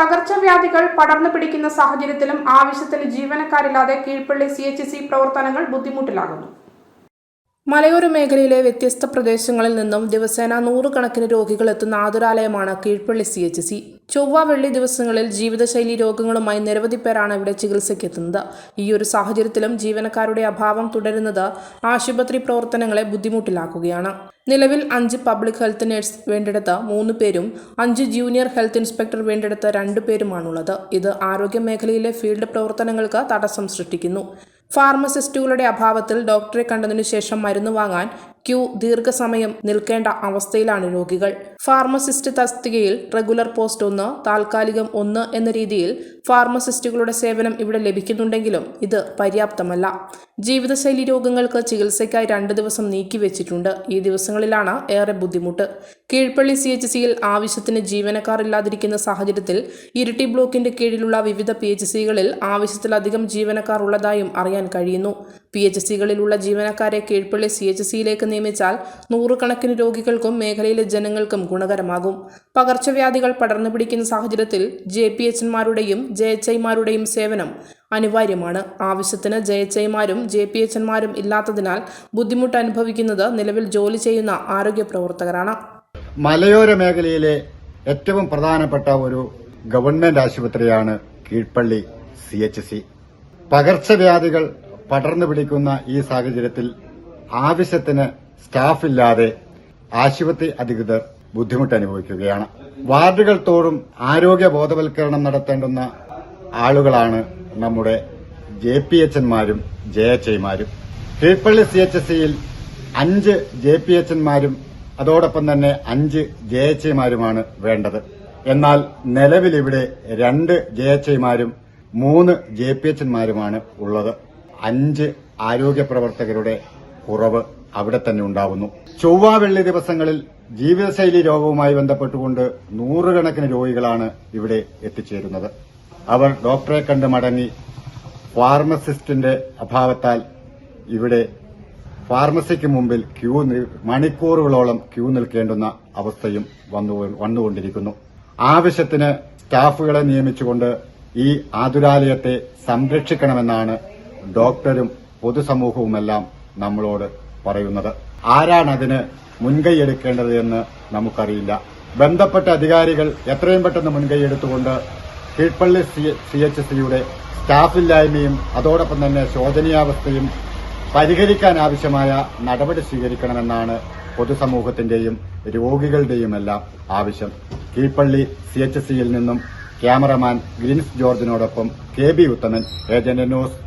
പകർച്ചവ്യാധികൾ പടർന്നു പിടിക്കുന്ന സാഹചര്യത്തിലും ആവശ്യത്തിന് ജീവനക്കാരില്ലാതെ കീഴ്പള്ളി സി എച്ച് സി പ്രവർത്തനങ്ങൾ ബുദ്ധിമുട്ടിലാകുന്നു. മലയോര മേഖലയിലെ വ്യത്യസ്ത പ്രദേശങ്ങളിൽ നിന്നും ദിവസേന നൂറുകണക്കിന് രോഗികൾ എത്തുന്ന ആതുരാലയമാണ് കീഴ്പള്ളി സി എച്ച് സി ചൊവ്വ വെള്ളി ദിവസങ്ങളിൽ ജീവിതശൈലി രോഗങ്ങളുമായി നിരവധി പേരാണ് ഇവിടെ ചികിത്സയ്ക്കെത്തുന്നത് ഈ ഒരു സാഹചര്യത്തിലും ജീവനക്കാരുടെ അഭാവം തുടരുന്നത് ആശുപത്രി പ്രവർത്തനങ്ങളെ ബുദ്ധിമുട്ടിലാക്കുകയാണ്. നിലവിൽ അഞ്ച് പബ്ലിക് ഹെൽത്ത് നഴ്സ് വേണ്ടിടത്ത് മൂന്ന് പേരും അഞ്ച് ജൂനിയർ ഹെൽത്ത് ഇൻസ്പെക്ടർ വേണ്ടിടത്ത് രണ്ടു പേരുമാണുള്ളത്. ഇത് ആരോഗ്യ മേഖലയിലെ ഫീൽഡ് പ്രവർത്തനങ്ങൾക്ക് തടസ്സം സൃഷ്ടിക്കുന്നു. ഫാർമസിസ്റ്റുകളുടെ അഭാവത്തിൽ ഡോക്ടറെ കണ്ടതിനു ശേഷം മരുന്ന് വാങ്ങാൻ ക്യൂ ദീർഘസമയം നിൽക്കേണ്ട അവസ്ഥയിലാണ് രോഗികൾ. ഫാർമസിസ്റ്റ് തസ്തികയിൽ റെഗുലർ പോസ്റ്റ് ഒന്ന് താൽക്കാലികം ഒന്ന് എന്ന രീതിയിൽ ഫാർമസിസ്റ്റുകളുടെ സേവനം ഇവിടെ ലഭിക്കുന്നുണ്ടെങ്കിലും ഇത് പര്യാപ്തമല്ല. ജീവിതശൈലി രോഗങ്ങൾക്ക് ചികിത്സയ്ക്കായി രണ്ട് ദിവസം നീക്കിവെച്ചിട്ടുണ്ട് ഈ ദിവസങ്ങളിലാണ് ഏറെ ബുദ്ധിമുട്ട്. കീഴ്പള്ളി സി എച്ച് സിയിൽ ആവശ്യത്തിന് ജീവനക്കാർ ഇല്ലാതിരിക്കുന്ന സാഹചര്യത്തിൽ ഇരിട്ടി ബ്ലോക്കിന്റെ കീഴിലുള്ള വിവിധ പി എച്ച് സികളിൽ ആവശ്യത്തിലധികം ജീവനക്കാർ ഉള്ളതായും അറിയാൻ കഴിയുന്നു. പി എച്ച് സികളിലുള്ള ജീവനക്കാരെ കീഴ്പള്ളി സി എച്ച് സിയിലേക്ക് നിയമിച്ചാൽ നൂറുകണക്കിന് രോഗികൾക്കും മേഖലയിലെ ജനങ്ങൾക്കും ഗുണകരമാകും. പകർച്ചവ്യാധികൾ പടർന്നു പിടിക്കുന്ന സാഹചര്യത്തിൽ ജെ പി എച്ച്മാരുടെയും ജെ എച്ച് ഐമാരുടെയും സേവനം അനിവാര്യമാണ്. ആവശ്യത്തിന് ജെ എച്ച് ഐമാരും ജെ പി എച്ച്മാരും ഇല്ലാത്തതിനാൽ ബുദ്ധിമുട്ട് അനുഭവിക്കുന്നത് നിലവിൽ ജോലി ചെയ്യുന്ന ആരോഗ്യ പ്രവർത്തകരാണ്. മലയോര മേഖലയിലെ ഏറ്റവും പ്രധാനപ്പെട്ട ഒരു ഗവൺമെന്റ് ആശുപത്രിയാണ് കീഴ്പള്ളി സി എച്ച് സി പകർച്ചവ്യാധികൾ പടർന്നു പിടിക്കുന്ന ഈ സാഹചര്യത്തിൽ ആവശ്യത്തിന് സ്റ്റാഫില്ലാതെ ആശുപത്രി അധികൃതർ ബുദ്ധിമുട്ട് അനുഭവിക്കുകയാണ്. വാർഡുകൾ തോറും ആരോഗ്യ ബോധവൽക്കരണം നടത്തേണ്ടുന്ന ആളുകളാണ് നമ്മുടെ ജെ പി എച്ച്മാരും ജെ എച്ച് ഐമാരും കീഴ്പള്ളി സി എച്ച് സിയിൽ അഞ്ച് ജെ പി എച്ച്മാരും അതോടൊപ്പം തന്നെ അഞ്ച് ജെ എച്ച് ഐമാരുമാണ് വേണ്ടത്. എന്നാൽ നിലവിൽ ഇവിടെ രണ്ട് ജെ എച്ച് ഐമാരും മൂന്ന് ജെ പി എച്ച്മാരുമാണ് ഉള്ളത്. അഞ്ച് ആരോഗ്യ പ്രവർത്തകരുടെ കുറവ് അവിടെ തന്നെ ഉണ്ടാവുന്നു. ചൊവ്വ വെള്ളി ദിവസങ്ങളിൽ ജീവിതശൈലി രോഗവുമായി ബന്ധപ്പെട്ടുകൊണ്ട് നൂറുകണക്കിന് രോഗികളാണ് ഇവിടെ എത്തിച്ചേരുന്നത്. അവർ ഡോക്ടറെ കണ്ട് മടങ്ങി ഫാർമസിസ്റ്റിന്റെ അഭാവത്താൽ ഇവിടെ ഫാർമസിക്ക് മുമ്പിൽ ക്യൂ മണിക്കൂറുകളോളം ക്യൂ നിൽക്കേണ്ടുന്ന അവസ്ഥയും വന്നു വന്നുകൊണ്ടിരിക്കുന്നു. ആവശ്യത്തിന് സ്റ്റാഫുകളെ നിയമിച്ചുകൊണ്ട് ഈ ആതുരാലയത്തെ സംരക്ഷിക്കണമെന്നാണ് ഡോക്ടറും പൊതുസമൂഹവുമെല്ലാം നമ്മളോട് പറയുന്നത്. ആരാണ് അതിന് മുൻകൈയെടുക്കേണ്ടത് എന്ന് നമുക്കറിയില്ല. ബന്ധപ്പെട്ട അധികാരികൾ എത്രയും പെട്ടെന്ന് മുൻകൈയെടുത്തുകൊണ്ട് കീഴ്പള്ളി സി എച്ച് സിയുടെ സ്റ്റാഫില്ലായ്മയും അതോടൊപ്പം തന്നെ ശോചനീയാവസ്ഥയും പരിഹരിക്കാൻ ആവശ്യമായ നടപടി സ്വീകരിക്കണമെന്നാണ് പൊതുസമൂഹത്തിന്റെയും രോഗികളുടെയും എല്ലാം ആവശ്യം. കീഴ്പള്ളി സി എച്ച് സിയിൽ നിന്നും cameraman Greens ജോർജിനോടൊപ്പം K B Uthaman Asianet news